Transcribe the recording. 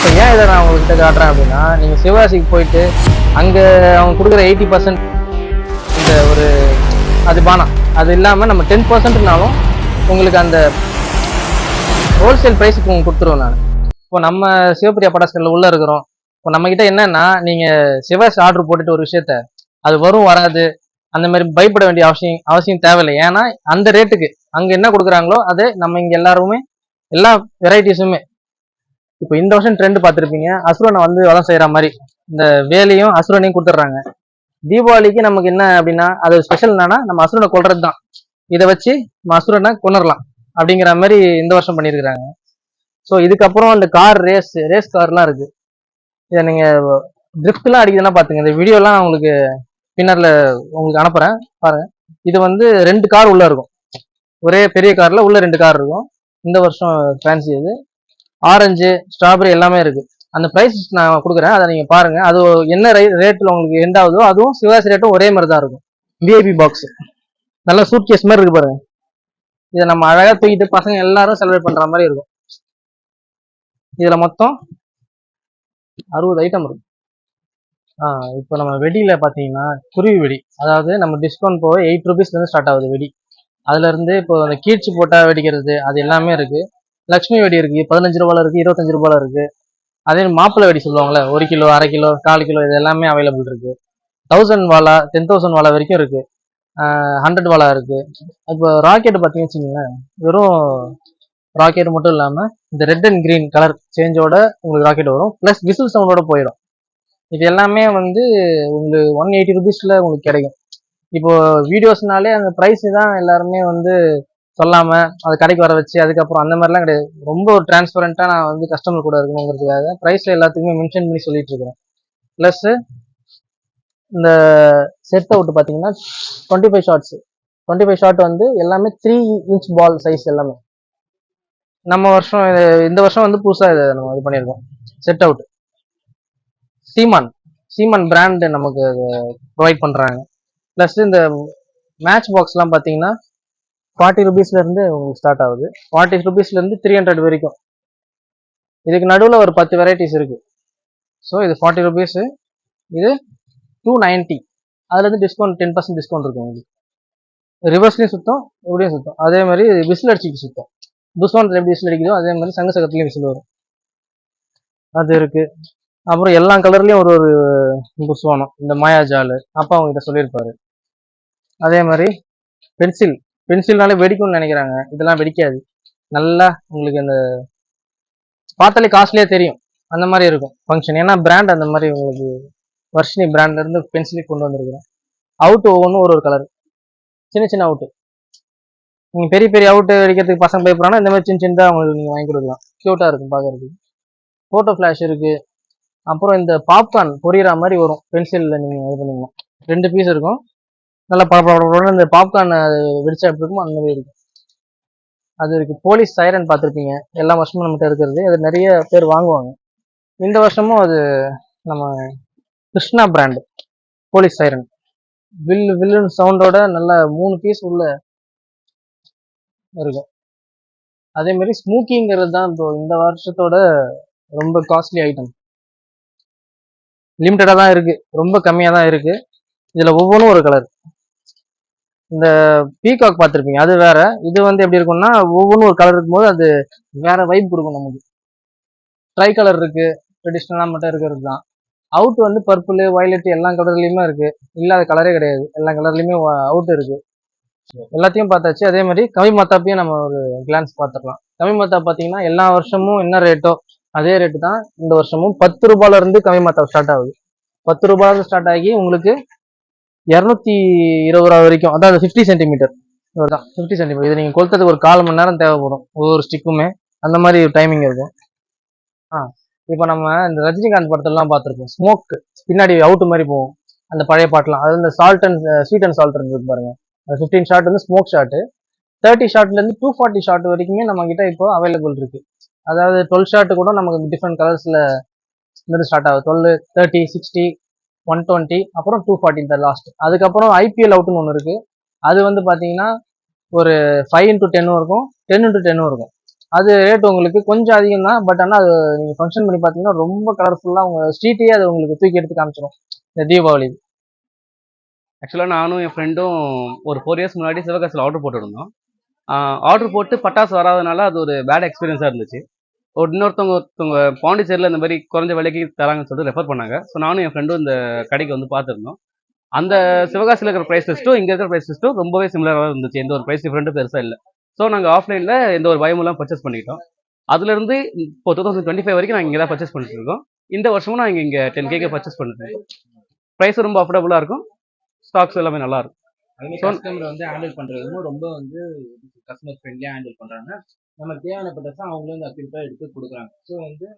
இப்போ ஏன் இதை நான் உங்ககிட்ட காட்டுறேன் அப்படின்னா நீங்கள் சிவகாசிக்கு போயிட்டு அங்கே அவங்க கொடுக்குற எயிட்டி பர்சன்ட் இந்த ஒரு அது பானம் அது இல்லாமல் நம்ம டென் பர்சன்ட்னாலும் உங்களுக்கு அந்த ஹோல்சேல் ப்ரைஸுக்கு உங்களுக்கு கொடுத்துருவோம் நான். இப்போ நம்ம சிவப்பிரியா படாஸ்கரில் உள்ளே இருக்கிறோம். இப்போ நம்மக்கிட்ட என்னன்னா நீங்கள் சிவாசி ஆர்டர் போட்டுட்டு ஒரு விஷயத்த அது வரும் வராது அந்த மாதிரி பயப்பட வேண்டிய அவசியம் அவசியம் தேவையில்லை. ஏன்னா அந்த ரேட்டுக்கு அங்கே என்ன கொடுக்குறாங்களோ அது நம்ம இங்கே எல்லாருமே எல்லா வெரைட்டிஸுமே இப்போ இந்த வருஷம் ட்ரெண்ட் பார்த்துருப்பீங்க. அசுரனை வந்து வளம் செய்கிற மாதிரி. இந்த வேலையும் அசுரனையும் கொடுத்துட்றாங்க. தீபாவளிக்கு நமக்கு என்ன அப்படின்னா அது ஸ்பெஷல் என்னன்னா நம்ம அசுரனை கொள்றது தான் இதை வச்சு நம்ம அசுரனை கொண்டுடலாம் அப்படிங்கிற மாதிரி இந்த வருஷம் பண்ணியிருக்கிறாங்க. ஸோ இதுக்கப்புறம் இந்த கார் ரேஸ் ரேஸ் கார்லாம் இருக்கு. இதை நீங்கள் ட்ரிஃப்ட்லாம் அடிக்குதுன்னா பார்த்துங்க இந்த வீடியோலாம் நான் உங்களுக்கு பின்னர்ல உங்களுக்கு அனுப்புகிறேன் பாருங்க. இது வந்து ரெண்டு கார் உள்ள இருக்கும். ஒரே பெரிய கார்ல உள்ள ரெண்டு கார் இருக்கும். இந்த வருஷம் ஃபேன்சி இது. ஆரஞ்சு ஸ்ட்ராபெரி எல்லாமே இருக்கு. அந்த ப்ரைஸ் நான் கொடுக்குறேன். அதை நீங்கள் பாருங்கள் அது என்ன ரேட்டில் உங்களுக்கு எண்ட் ஆகுதோ அதுவும் சிவாசி ரேட்டும் ஒரே மாதிரி தான் இருக்கும் விஐபி பாக்ஸ் நல்ல சூட் கேஸ் மாதிரி இருக்கு பாருங்க. இதை நம்ம அழகாக தூக்கிட்டு பசங்க எல்லாரும் செலிப்ரேட் பண்ணுற மாதிரி இருக்கும். இதில் மொத்தம் அறுபது ஐட்டம் இருக்கு. ஆ இப்போ நம்ம வெடியில் பார்த்தீங்கன்னா குருவி வெடி. அதாவது நம்ம டிஸ்கவுண்ட் போக எயிட் ருபீஸ்லேருந்து ஸ்டார்ட் ஆகுது வெடி. அதுலேருந்து இப்போ அந்த கீழ்ச்சி போட்டால் வெடிக்கிறது அது எல்லாமே இருக்குது லக்ஷ்மி வெடி இருக்கு பதினஞ்சு ரூபால இருக்கு இருபத்தஞ்சு ரூபாயில இருக்கு. அதே மாப்பிள்ளை வெடி சொல்லுவாங்கல்ல ஒரு கிலோ அரை கிலோ கால் கிலோ இது எல்லாமே அவைலபிள் இருக்கு. தௌசண்ட் வாலா டென் தௌசண்ட் வாலா வரைக்கும் இருக்கு. ஹண்ட்ரட் வாலா இருக்கு. இப்போ ராக்கெட் பார்த்தீங்கன்னு வச்சுங்களேன் வெறும் ராக்கெட் மட்டும் இல்லாம இந்த ரெட் அண்ட் கிரீன் கலர் சேஞ்சோட உங்களுக்கு ராக்கெட் வரும். ப்ளஸ் விசில் சவுண்டோட போயிடும். இது எல்லாமே வந்து உங்களுக்கு ஒன் எயிட்டி ருபீஸ்ல உங்களுக்கு கிடைக்கும். இப்போ வீடியோஸ்னாலே அந்த ப்ரைஸ் தான் எல்லாருமே வந்து சொல்லாம அது கடைக்கு வர வச்சு அதுக்கப்புறம் அந்த மாதிரிலாம் கிடையாது. ரொம்ப ஒரு டிரான்ஸ்பரண்டா நான் வந்து கஸ்டமர் கூட இருக்கணுங்கிறதுக்காக ப்ரைஸ்ல எல்லாத்துக்குமே மென்ஷன் பண்ணி சொல்லிட்டு இருக்கிறேன். பிளஸ் இந்த செட் அவுட் பார்த்தீங்கன்னா twenty five shots twenty five shot வந்து எல்லாமே த்ரீ இன்ச் பால் சைஸ் எல்லாமே. நம்ம வருஷம் இந்த வருஷம் வந்து புதுசாக இதை நம்ம இது பண்ணியிருக்கோம். Set out Seeman Seeman brand நமக்கு ப்ரொவைட் பண்ணுறாங்க ப்ளஸ் இந்த மேட்ச் பாக்ஸ்லாம் பார்த்தீங்கன்னா ஃபார்ட்டி ருபீஸ்லேருந்து உங்களுக்கு ஸ்டார்ட் ஆகுது. ஃபார்ட்டி ருபீஸ்லேருந்து த்ரீ ஹண்ட்ரட் வரைக்கும். இதுக்கு நடுவில் ஒரு பத்து வெரைட்டிஸ் இருக்குது ஸோ இது ஃபார்ட்டி ருபீஸு இது டூ நைன்ட்டி அதுலேருந்து டிஸ்கவுண்ட் டென் பர்சன்ட் டிஸ்கவுண்ட் இருக்கும் உங்களுக்கு. ரிவர்ஸ்லையும் சுத்தம் இப்படியும் சுத்தம். அதே மாதிரி விசில் அடிச்சுக்கு சுத்தம். புஸ்வானத்தில் எப்படி விசில் அடிக்குதோ அதே மாதிரி சங்க சங்கத்துலேயும் விசில் வரும். அது இருக்குது அப்புறம் எல்லா கலர்லேயும் ஒரு ஒரு புஸ்வானம் இந்த மாயாஜாலு அப்பா அவங்ககிட்ட சொல்லியிருப்பாரு. அதே மாதிரி பென்சில் பென்சில்னாலே வெடிக்கும்னு நினைக்கிறாங்க. இதெல்லாம் வெடிக்காது. நல்லா உங்களுக்கு அந்த பார்த்தாலே காஸ்ட்லியே தெரியும். அந்த மாதிரி இருக்கும் ஃபங்க்ஷன் ஏன்னா பிராண்ட் அந்த மாதிரி உங்களுக்கு வர்ஷினி பிராண்ட்லேருந்து பென்சிலே கொண்டு வந்திருக்கிறேன் அவுட்டு ஒவ்வொன்றும் ஒரு ஒரு கலர் சின்ன சின்ன அவுட்டு நீங்கள் பெரிய பெரிய அவுட்டு வெடிக்கிறதுக்கு பசங்க பயப்படுறாங்கன்னா இந்த மாதிரி சின்ன சின்னதாக அவங்களுக்கு நீங்கள் வாங்கி கொடுக்கலாம். க்யூட்டாக இருக்கும் பார்க்கறதுக்கு. ஃபோட்டோ ஃப்ளாஷ் இருக்குது அப்புறம் இந்த பாப்கார்ன் பொரியிற மாதிரி வரும். பென்சிலில் நீங்கள் இது பண்ணிங்கன்னா ரெண்டு பீஸ் இருக்கும். நல்லா படப்பட இந்த பாப்கார்ன் வெடிச்சா எப்படி இருக்குமோ அந்த மாதிரி இருக்கும். அது இருக்கு. போலீஸ் சைரன் பார்த்துருப்பீங்க. எல்லா வருஷமும் நம்மகிட்ட இருக்கிறது. அது நிறைய பேர் வாங்குவாங்க. இந்த வருஷமும் அது நம்ம கிருஷ்ணா பிராண்டு போலீஸ் சைரன் வில் வில்லுன்னு சவுண்டோட நல்ல மூணு பீஸ் உள்ள இருக்கும். அதே மாதிரி ஸ்மூக்கிங்கிறது தான் இப்போ இந்த வருஷத்தோட ரொம்ப காஸ்ட்லி ஐட்டம் லிமிட்டடாக தான் இருக்குது ரொம்ப கம்மியாக தான் இருக்குது இதில் ஒவ்வொன்றும் ஒரு கலர் இந்த பீகாக் பார்த்துருப்பீங்க அது வேற. இது வந்து எப்படி இருக்கும்னா ஒவ்வொன்றும் ஒரு கலர் இருக்கும்போது அது வேற வைப் கொடுக்கும் நமக்கு. ட்ரை கலர் இருக்கு ட்ரெடிஷ்னலாக மட்டும் இருக்கிறது தான். அவுட் வந்து பர்பிள் வயலட் எல்லா கலர்லையுமே இருக்கு. இல்லாத கலரே கிடையாது. எல்லா கலர்லையுமே அவுட் இருக்கு. எல்லாத்தையும் பார்த்தாச்சு. அதே மாதிரி கவி மத்தாப்பையும் நம்ம ஒரு கிளான்ஸ் பார்த்துக்கலாம். கவி மத்தா பார்த்தீங்கன்னா எல்லா வருஷமும் என்ன ரேட்டோ அதே ரேட்டு தான் இந்த வருஷமும். பத்து ரூபாயில இருந்து கவி மத்தா ஸ்டார்ட் ஆகுது. பத்து ரூபாயில இருந்து ஸ்டார்ட் ஆகி உங்களுக்கு இரநூத்தி இருபது ரூபா வரைக்கும். அதாவது ஃபிஃப்டி சென்டிமீட்டர் தான் ஃபிஃப்டி சென்டிமீட்டர் இது நீங்கள் கொளுத்ததுக்கு ஒரு கால் மணி நேரம் தேவைப்படும். ஒவ்வொரு ஸ்டிக்குமே அந்த மாதிரி டைமிங் இருக்கும். ஆ. இப்போ நம்ம இந்த ரஜினிகாந்த் படத்துலலாம் பார்த்துருப்போம். ஸ்மோக் பின்னாடி அவுட் மாதிரி போகும். அந்த பழைய பாட்டெலாம். அது இந்த salt and sweet and salt இருக்கு பாருங்க. அது ஃபிஃப்டீன் ஷாட் வந்து ஸ்மோக் ஷாட்டு தேர்ட்டி ஷாட்லேருந்து டூ ஃபார்ட்டி ஷாட் வரைக்குமே நம்ம கிட்ட இப்போ அவைலபிள் இருக்கு. அதாவது டுவெல் ஷாட்டு கூட நமக்கு டிஃப்ரெண்ட் கலர்ஸில் இருந்து ஸ்டார்ட் ஆகுது. Twelve thirty sixty one twenty அப்புறம் டூ ஃபார்ட்டி இந்த லாஸ்ட் அதுக்கப்புறம் ஐபிஎல் அவுட்னு ஒன்று இருக்குது அது வந்து பார்த்தீங்கன்னா ஒரு ஃபைவ் இன்ட்டு டென்னும் இருக்கும். டென் இன்ட்டு டென்னும் இருக்கும். அது ரேட் உங்களுக்கு கொஞ்சம் அதிகம் தான் பட் ஆனால் அது நீங்கள் ஃபங்க்ஷன் பண்ணி பார்த்தீங்கன்னா ரொம்ப கலர்ஃபுல்லாக உங்கள் ஸ்ட்ரீட்டையே அது உங்களுக்கு தூக்கி எடுத்து காமிச்சிடும் இந்த தீபாவளி. ஆக்சுவலாக நானும் என் ஃப்ரெண்டும் ஒரு ஃபோர் இயர்ஸ் முன்னாடி சிவகாசியில் ஆர்டர் போட்டுருந்தோம். ஆர்டர் போட்டு பட்டாசு வராதனால அது ஒரு பேட் எக்ஸ்பீரியன்ஸாக இருந்துச்சு. ஒரு இன்னொருத்தவங்க ஒருத்தவங்க பாண்டிச்சேரியில் இந்த மாதிரி குறைஞ்ச விலைக்கு தராங்கன்னு சொல்லிட்டு ரெஃபர் பண்ணாங்க. ஸோ நானும் என் ஃப்ரெண்டும் இந்த கடைக்கு வந்து பார்த்துருந்தோம். அந்த சிவகாசியில் இருக்கிற ப்ரைஸ் லிஸ்ட்டும் இங்கே இருக்கிற ப்ரைஸ் லிஸ்ட்டும் ரொம்பவே சிமிலராக இருந்துச்சு. எந்த ஒரு ப்ரைஸ் டிஃப்ரெண்ட்டும் பெருசாக இல்லை. ஸோ நாங்கள் ஆஃப்லைனில் எந்த ஒரு பயமும் இல்லாமல் பர்ச்சேஸ் பண்ணிக்கிட்டோம் அதுலேருந்து இப்போ டூ தௌசண்ட் டுவெண்ட்டி ஃபைவ் வரைக்கும் நாங்கள் இங்கே தான் பர்ச்சேஸ் பண்ணிட்டு இருக்கோம். இந்த வருஷமும் நாங்கள் இங்கே டென் கேக்கு பர்ச்சேஸ் பண்ணிட்டு ப்ரைஸ் ரொம்ப அஃபோர்டபுளாக இருக்கும். ஸ்டாக்ஸ் எல்லாமே நல்லா இருக்கும். அதுமாதிரி So- கஸ்டமர் வந்து ஹேண்டில் பண்றதும் ரொம்ப வந்து கஸ்டமர் ஃப்ரெண்ட்லியா ஹேண்டில் பண்றாங்க. நமக்கு தேவையான அவங்களும் இந்த எடுத்து கொடுக்குறாங்க. ஸோ வந்து